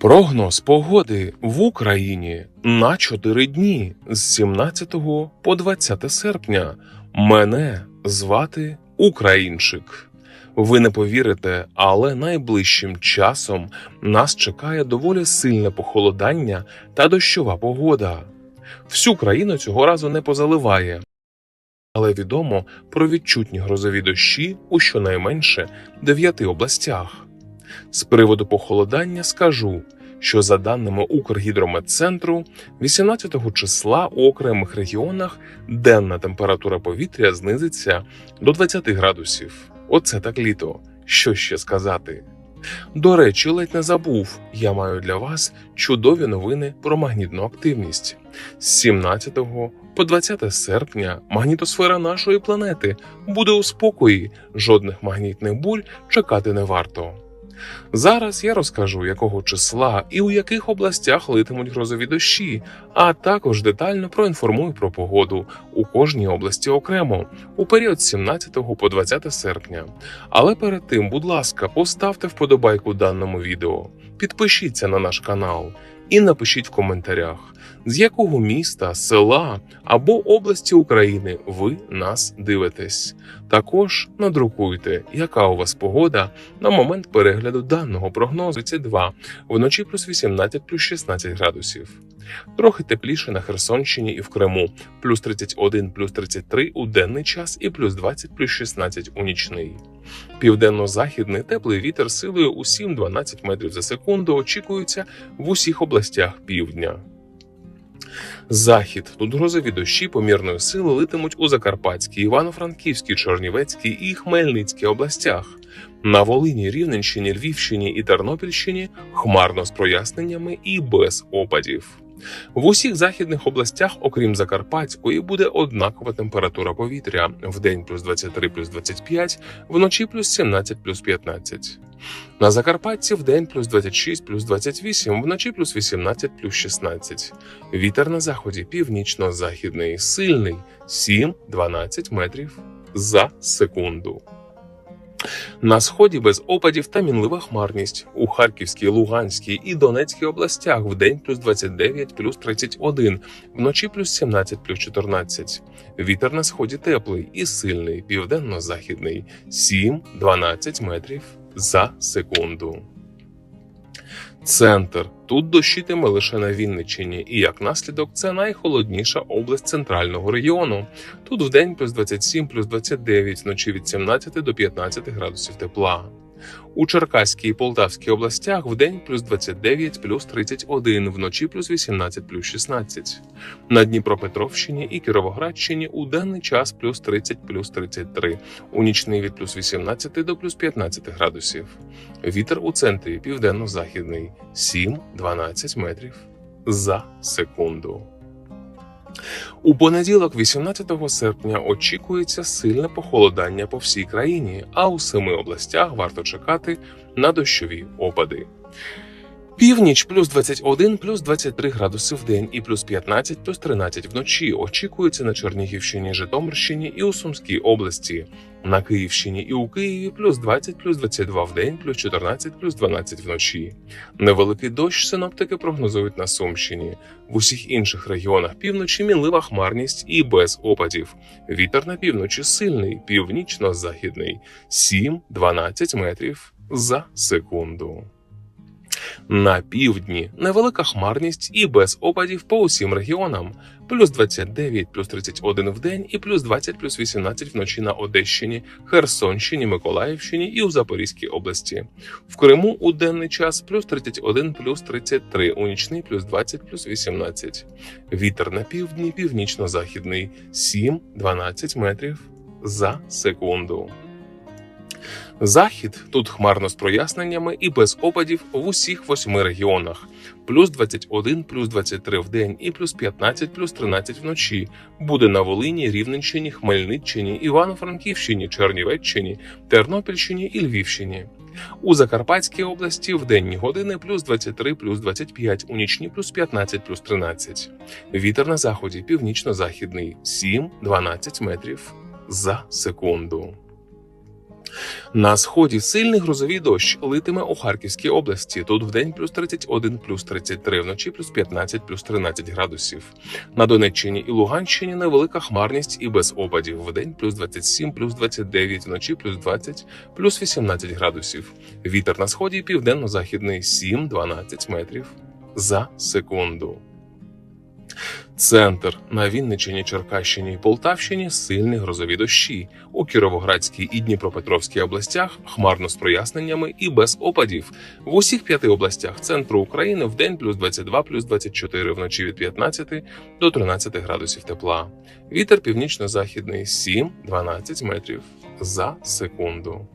Прогноз погоди в Україні на 4 дні з 17 по 20 серпня. Мене звати Українчик. Ви не повірите, але найближчим часом нас чекає доволі сильне похолодання та дощова погода. Всю країну цього разу не позаливає. Але відомо про відчутні грозові дощі у щонайменше дев'яти областях. З приводу похолодання скажу, що за даними Укргідрометцентру, 18 числа у окремих регіонах денна температура повітря знизиться до 20 градусів. Оце так літо. Що ще сказати? До речі, ледь не забув, я маю для вас чудові новини про магнітну активність. З 17 по 20 серпня магнітосфера нашої планети буде у спокої, жодних магнітних буль чекати не варто. Зараз я розкажу, якого числа і у яких областях литимуть грозові дощі, а також детально проінформую про погоду у кожній області окремо у період з 17 по 20 серпня. Але перед тим, будь ласка, поставте вподобайку даному відео, підпишіться на наш канал і напишіть в коментарях, з якого міста, села або області України ви нас дивитесь. Також надрукуйте, яка у вас погода на момент перегляду даного прогнозу 32, вночі плюс 18 плюс 16 градусів. Трохи тепліше на Херсонщині і в Криму, плюс 31 плюс 33 у денний час і плюс 20 плюс 16 у нічний. Південно-західний теплий вітер силою у 7-12 метрів за секунду очікується в усіх областях півдня. Захід тут грозові дощі помірної сили литимуть у Закарпатській, Івано-Франківській, Чорнівецькій і Хмельницькій областях. На Волині, Рівненщині, Львівщині і Тернопільщині хмарно з проясненнями і без опадів. В усіх західних областях, окрім Закарпатської, буде однакова температура повітря в день плюс 23 плюс 25, вночі плюс 17 плюс 15. На Закарпатті в день плюс 26 плюс 28, вночі плюс 18 плюс 16. Вітер на заході північно-західний, сильний 7-12 метрів за секунду. На сході без опадів та мінлива хмарність у Харківській, Луганській і Донецькій областях в день плюс 29 плюс 31, вночі плюс 17 плюс 14. Вітер на сході теплий і сильний, південно-західний 7-12 метрів за секунду. Центр тут дощитиме лише на Вінниччині, і як наслідок це найхолодніша область центрального регіону. Тут вдень плюс 27, плюс 29, вночі від 17 до 15 градусів тепла. У Черкаській і Полтавській областях вдень плюс 29, плюс 31, вночі плюс 18, плюс 16. На Дніпропетровщині і Кіровоградщині у денний час плюс 30, плюс 33, у нічний від плюс 18 до плюс 15 градусів. Вітер у центрі південно-західний 7-12 метрів за секунду. У понеділок, 18 серпня, очікується сильне похолодання по всій країні, а у семи областях варто чекати на дощові опади. Північ плюс 21, плюс 23 градуси в день і плюс 15, плюс 13 вночі очікується на Чернігівщині, Житомирщині і у Сумській області. На Київщині і у Києві плюс 20, плюс 22 в день, плюс 14, плюс 12 вночі. Невеликий дощ синоптики прогнозують на Сумщині. В усіх інших регіонах півночі мінлива хмарність і без опадів. Вітер на півночі сильний, північно-західний 7-12 метрів за секунду. На півдні невелика хмарність і без опадів по усім регіонам. Плюс 29, плюс 31 в день і плюс 20, плюс 18 вночі на Одещині, Херсонщині, Миколаївщині і у Запорізькій області. В Криму у денний час плюс 31, плюс 33, у нічний плюс 20, плюс 18. Вітер на півдні, північно-західний 7-12 метрів за секунду. Захід тут хмарно з проясненнями і без опадів в усіх восьми регіонах. Плюс 21, плюс 23 в день і плюс 15, плюс 13 вночі. Буде на Волині, Рівненщині, Хмельниччині, Івано-Франківщині, Чернівеччині, Тернопільщині і Львівщині. У Закарпатській області в денні години плюс 23, плюс 25, у нічні плюс 15, плюс 13. Вітер на заході північно-західний 7-12 метрів за секунду. На сході сильний грозовий дощ литиме у Харківській області. Тут вдень плюс 31, плюс 33, вночі плюс 15, плюс 13 градусів. На Донеччині і Луганщині невелика хмарність і без опадів. Вдень плюс 27, плюс 29, вночі плюс 20, плюс 18 градусів. Вітер на сході південно-західний 7-12 метрів за секунду. Центр на Вінниччині, Черкащині і Полтавщині сильні грозові дощі. У Кіровоградській і Дніпропетровській областях хмарно з проясненнями і без опадів. В усіх п'яти областях центру України в день плюс 22, плюс 24, вночі від 15 до 13 градусів тепла. Вітер північно-західний 7-12 метрів за секунду.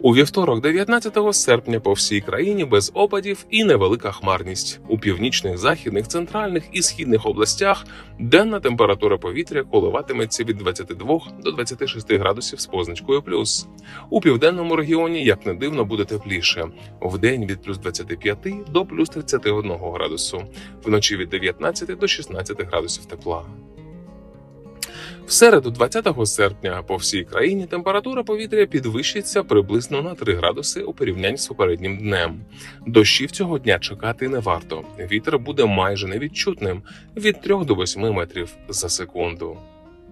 У вівторок, 19 серпня, по всій країні без опадів і невелика хмарність. У північних, західних, центральних і східних областях денна температура повітря коливатиметься від 22 до 26 градусів з позначкою плюс. У південному регіоні, як не дивно, буде тепліше. Вдень від плюс 25 до плюс 31 градусу, вночі від 19 до 16 градусів тепла. В середу, 20 серпня, по всій країні температура повітря підвищиться приблизно на 3 градуси у порівнянні з попереднім днем. Дощів цього дня чекати не варто. Вітер буде майже невідчутним від 3 до 8 метрів за секунду.